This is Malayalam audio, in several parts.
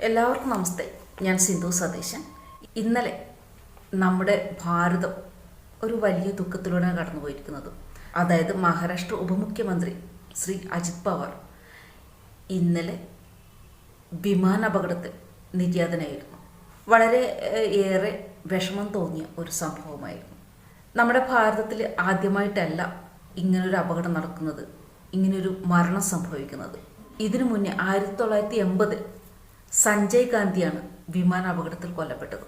എല്ലാവർക്കും നമസ്തേ. ഞാൻ സിന്ധു സതീശൻ. ഇന്നലെ നമ്മുടെ ഭാരതം ഒരു വലിയ ദുഃഖത്തിലൂടെ കടന്നുപോയിരിക്കുന്നത്. അതായത് മഹാരാഷ്ട്ര ഉപമുഖ്യമന്ത്രി ശ്രീ അജിത് പവാർ ഇന്നലെ വിമാന അപകടത്തിൽ നിര്യാതനായിരുന്നു. വളരെ ഏറെ വിഷമം തോന്നിയ ഒരു സംഭവമായിരുന്നു. നമ്മുടെ ഭാരതത്തിൽ ആദ്യമായിട്ടല്ല ഇങ്ങനൊരു അപകടം നടക്കുന്നത് ഇങ്ങനൊരു മരണം സംഭവിക്കുന്നത്. ഇതിനു മുന്നേ ആയിരത്തി തൊള്ളായിരത്തി എൺപതിൽ സഞ്ജയ് ഗാന്ധിയാണ് വിമാന അപകടത്തിൽ കൊല്ലപ്പെട്ടത്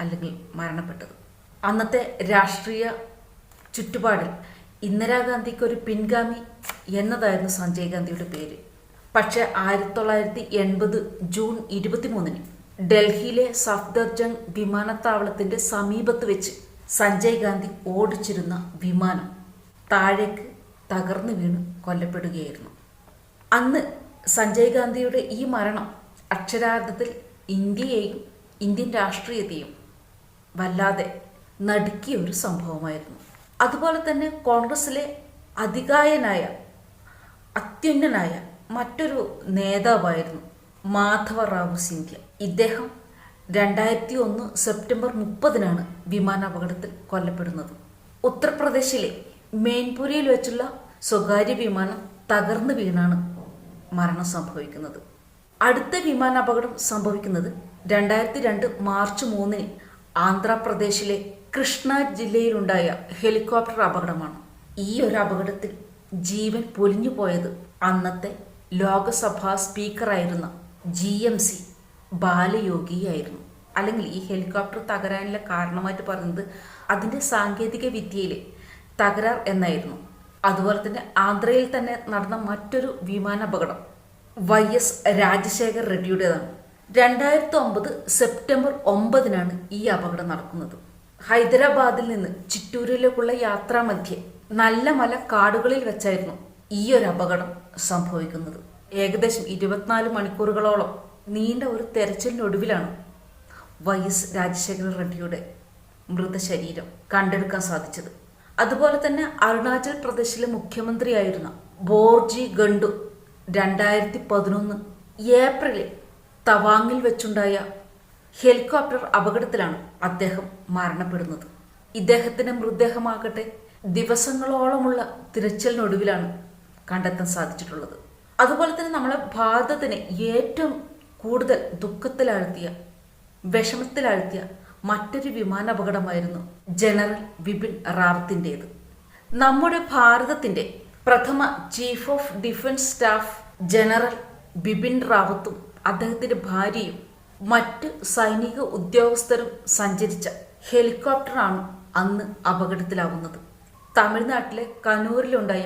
അല്ലെങ്കിൽ മരണപ്പെട്ടത്. അന്നത്തെ രാഷ്ട്രീയ ചുറ്റുപാടിൽ ഇന്ദിരാഗാന്ധിക്ക് ഒരു പിൻഗാമി എന്നതായിരുന്നു സഞ്ജയ് ഗാന്ധിയുടെ പേര്. പക്ഷേ ആയിരത്തി തൊള്ളായിരത്തി എൺപത് ജൂൺ ഇരുപത്തിമൂന്നിന് ഡൽഹിയിലെ സഫ്ദർജംഗ് വിമാനത്താവളത്തിന്റെ സമീപത്ത് വെച്ച് സഞ്ജയ് ഗാന്ധി ഓടിച്ചിരുന്ന വിമാനം താഴേക്ക് തകർന്നു വീണ് കൊല്ലപ്പെടുകയായിരുന്നു. അന്ന് സഞ്ജയ് ഗാന്ധിയുടെ ഈ മരണം അക്ഷരാർത്ഥത്തിൽ ഇന്ത്യയെയും ഇന്ത്യൻ രാഷ്ട്രീയത്തെയും വല്ലാതെ നടുക്കിയ ഒരു സംഭവമായിരുന്നു. അതുപോലെ തന്നെ കോൺഗ്രസിലെ അധികായനായ അത്യുന്നനായ മറ്റൊരു നേതാവായിരുന്നു മാധവ റാവു സിന്ധ്യ. ഇദ്ദേഹം രണ്ടായിരത്തി ഒന്ന് സെപ്റ്റംബർ മുപ്പതിനാണ് വിമാനാപകടത്തിൽ കൊല്ലപ്പെടുന്നത്. ഉത്തർപ്രദേശിലെ മെയിൻപുരിയിൽ വെച്ചുള്ള സ്വകാര്യ വിമാനം തകർന്നു വീണാണ് മരണം സംഭവിക്കുന്നത്. അടുത്ത വിമാനാപകടം സംഭവിക്കുന്നത് രണ്ടായിരത്തി രണ്ട് മാർച്ച് മൂന്നിന് ആന്ധ്രാപ്രദേശിലെ കൃഷ്ണ ജില്ലയിലുണ്ടായ ഹെലികോപ്റ്റർ അപകടമാണ്. ഈ ഒരു അപകടത്തിൽ ജീവൻ പൊലിഞ്ഞു പോയത് അന്നത്തെ ലോകസഭാ സ്പീക്കറായിരുന്ന ജി എം സി ബാലയോഗിയായിരുന്നു. അല്ലെങ്കിൽ ഈ ഹെലികോപ്റ്റർ തകരാനുള്ള കാരണമായിട്ട് പറയുന്നത് അതിന്റെ സാങ്കേതിക വിദ്യയിലെ തകരാർ എന്നായിരുന്നു. അതുപോലെ തന്നെ ആന്ധ്രയിൽ തന്നെ നടന്ന മറ്റൊരു വിമാനാപകടം വൈ എസ് രാജശേഖർ റെഡ്ഡിയുടേതാണ്. രണ്ടായിരത്തി ഒമ്പത് സെപ്റ്റംബർ ഒമ്പതിനാണ് ഈ അപകടം നടക്കുന്നത്. ഹൈദരാബാദിൽ നിന്ന് ചിറ്റൂരിലേക്കുള്ള യാത്രാമധ്യേ നല്ല മല കാടുകളിൽ വെച്ചായിരുന്നു ഈ ഒരു അപകടം സംഭവിക്കുന്നത്. ഏകദേശം ഇരുപത്തിനാല് മണിക്കൂറുകളോളം നീണ്ട ഒരു തെരച്ചിലിനൊടുവിലാണ് വൈ എസ് രാജശേഖര റെഡ്ഡിയുടെ മൃതശരീരം കണ്ടെടുക്കാൻ സാധിച്ചത്. അതുപോലെ തന്നെ അരുണാചൽ പ്രദേശിലെ മുഖ്യമന്ത്രിയായിരുന്ന ബോർജി ഗണ്ടു രണ്ടായിരത്തി പതിനൊന്ന് ഏപ്രിലിൽ തവാങ്ങിൽ വെച്ചുണ്ടായ ഹെലികോപ്റ്റർ അപകടത്തിലാണ് അദ്ദേഹം മരണപ്പെടുന്നത്. ഇദ്ദേഹത്തിന്റെ മൃതദേഹമാകട്ടെ ദിവസങ്ങളോളമുള്ള തിരച്ചിലിനൊടുവിലാണ് കണ്ടെത്താൻ സാധിച്ചിട്ടുള്ളത്. അതുപോലെ തന്നെ നമ്മളെ ഭാരതത്തിനെ ഏറ്റവും കൂടുതൽ ദുഃഖത്തിലാഴ്ത്തിയ വിഷമത്തിലാഴ്ത്തിയ മറ്റൊരു വിമാനാപകടമായിരുന്നു ജനറൽ ബിപിൻ റാവത്തിന്റെത് നമ്മുടെ ഭാരതത്തിന്റെ പ്രഥമ chief of defence staff general Bipin റാവത്തും അദ്ദേഹത്തിന്റെ ഭാര്യയും മറ്റ് സൈനിക ഉദ്യോഗസ്ഥരും സഞ്ചരിച്ച ഹെലികോപ്റ്ററാണ് അന്ന് അപകടത്തിലാവുന്നത്. തമിഴ്നാട്ടിലെ കനൂരിലുണ്ടായ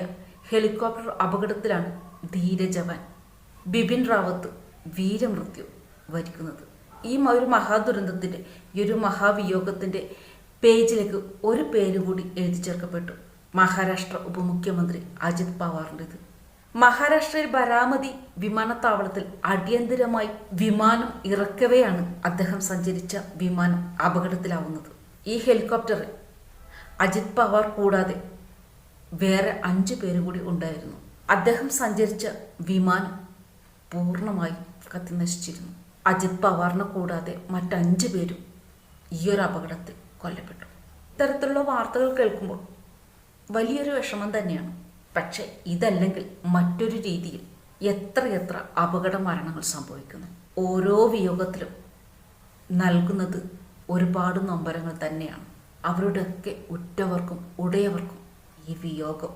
ഹെലികോപ്റ്റർ അപകടത്തിലാണ് ധീരജവാൻ ബിപിൻ റാവത്ത് വീരമൃത്യു വരിക്കുന്നത്. ഈ ഒരു മഹാദുരന്തത്തിന്റെ ഈ ഒരു മഹാവിയോഗത്തിന്റെ പേജിലേക്ക് ഒരു പേര് കൂടി എഴുതി ചേർക്കപ്പെട്ടു. മഹാരാഷ്ട്ര ഉപമുഖ്യമന്ത്രി അജിത് പവാറിന്റെത് മഹാരാഷ്ട്രയിൽ ബരാമതി വിമാനത്താവളത്തിൽ അടിയന്തിരമായി വിമാനം ഇറക്കവെയാണ് അദ്ദേഹം സഞ്ചരിച്ച വിമാനം അപകടത്തിലാവുന്നത്. ഈ ഹെലികോപ്റ്ററിൽ അജിത് പവാർ കൂടാതെ വേറെ അഞ്ചു പേര് കൂടി ഉണ്ടായിരുന്നു. അദ്ദേഹം സഞ്ചരിച്ച വിമാനം പൂർണമായി കത്തിനശിച്ചിരുന്നു. അജിത് പവാറിനെ കൂടാതെ മറ്റഞ്ചു പേരും ഈ ഒരു അപകടത്തിൽ കൊല്ലപ്പെട്ടു. ഇത്തരത്തിലുള്ള വാർത്തകൾ കേൾക്കുമ്പോൾ വലിയൊരു വിഷമം തന്നെയാണ്. പക്ഷെ ഇതല്ലെങ്കിൽ മറ്റൊരു രീതിയിൽ എത്രയെത്ര അപകട മരണങ്ങൾ സംഭവിക്കുന്നു. ഓരോ വിയോഗത്തിലും നൽകുന്നത് ഒരുപാട് നൊമ്പരങ്ങൾ തന്നെയാണ്. അവരുടെയൊക്കെ ഉറ്റവർക്കും ഉടയവർക്കും ഈ വിയോഗം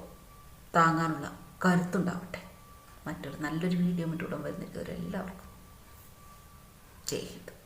താങ്ങാനുള്ള കരുത്തുണ്ടാവട്ടെ. മറ്റൊരു നല്ലൊരു വീഡിയോ മറ്റുടൻ വരുന്നവരെല്ലാവർക്കും. ജയ് ഹിന്ദ്.